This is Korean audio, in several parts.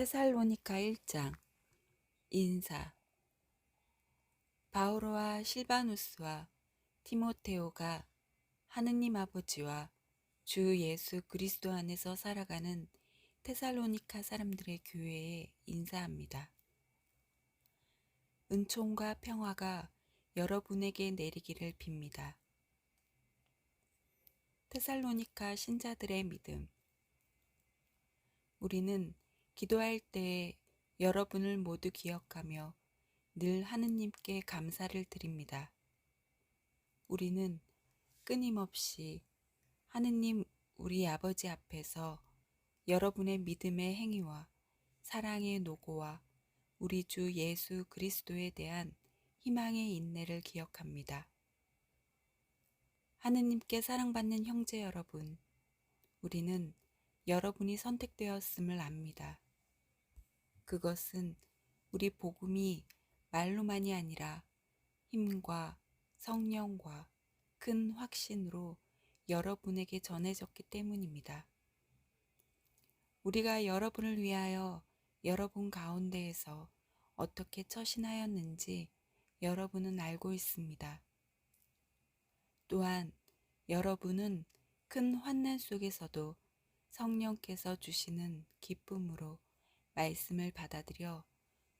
테살로니카 1장 인사 바오로와 실바누스와 티모테오가 하느님 아버지와 주 예수 그리스도 안에서 살아가는 테살로니카 사람들의 교회에 인사합니다. 은총과 평화가 여러분에게 내리기를 빕니다. 테살로니카 신자들의 믿음 우리는 기도할 때 여러분을 모두 기억하며 늘 하느님께 감사를 드립니다. 우리는 끊임없이 하느님 우리 아버지 앞에서 여러분의 믿음의 행위와 사랑의 노고와 우리 주 예수 그리스도에 대한 희망의 인내를 기억합니다. 하느님께 사랑받는 형제 여러분, 우리는 여러분이 선택되었음을 압니다. 그것은 우리 복음이 말로만이 아니라 힘과 성령과 큰 확신으로 여러분에게 전해졌기 때문입니다. 우리가 여러분을 위하여 여러분 가운데에서 어떻게 처신하였는지 여러분은 알고 있습니다. 또한 여러분은 큰 환난 속에서도 성령께서 주시는 기쁨으로 말씀을 받아들여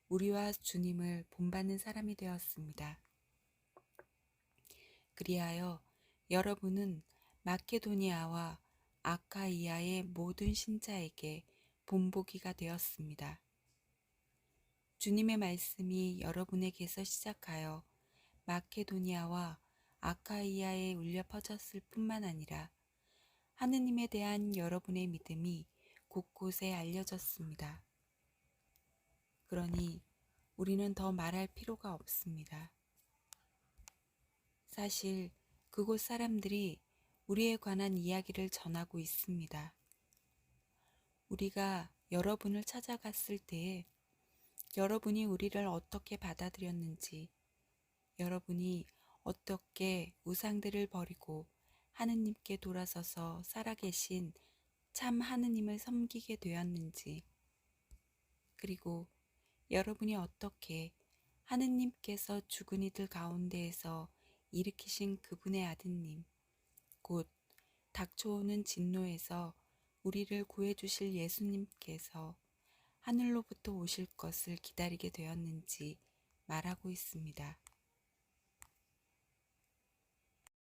우리와 주님을 본받는 사람이 되었습니다. 그리하여 여러분은 마케도니아와 아카이아의 모든 신자에게 본보기가 되었습니다. 주님의 말씀이 여러분에게서 시작하여 마케도니아와 아카이아에 울려 퍼졌을 뿐만 아니라 하느님에 대한 여러분의 믿음이 곳곳에 알려졌습니다. 그러니 우리는 더 말할 필요가 없습니다. 사실 그곳 사람들이 우리에 관한 이야기를 전하고 있습니다. 우리가 여러분을 찾아갔을 때에 여러분이 우리를 어떻게 받아들였는지, 여러분이 어떻게 우상들을 버리고 하느님께 돌아서서 살아계신 참 하느님을 섬기게 되었는지, 그리고 여러분이 어떻게 하느님께서 죽은 이들 가운데에서 일으키신 그분의 아드님, 곧 닥쳐오는 진노에서 우리를 구해주실 예수님께서 하늘로부터 오실 것을 기다리게 되었는지 말하고 있습니다.